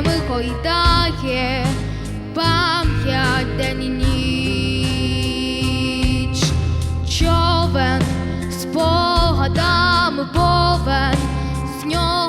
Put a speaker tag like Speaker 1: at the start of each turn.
Speaker 1: хвилями гойдає пам'ять день і ніч. Човен спогадами повен, з нього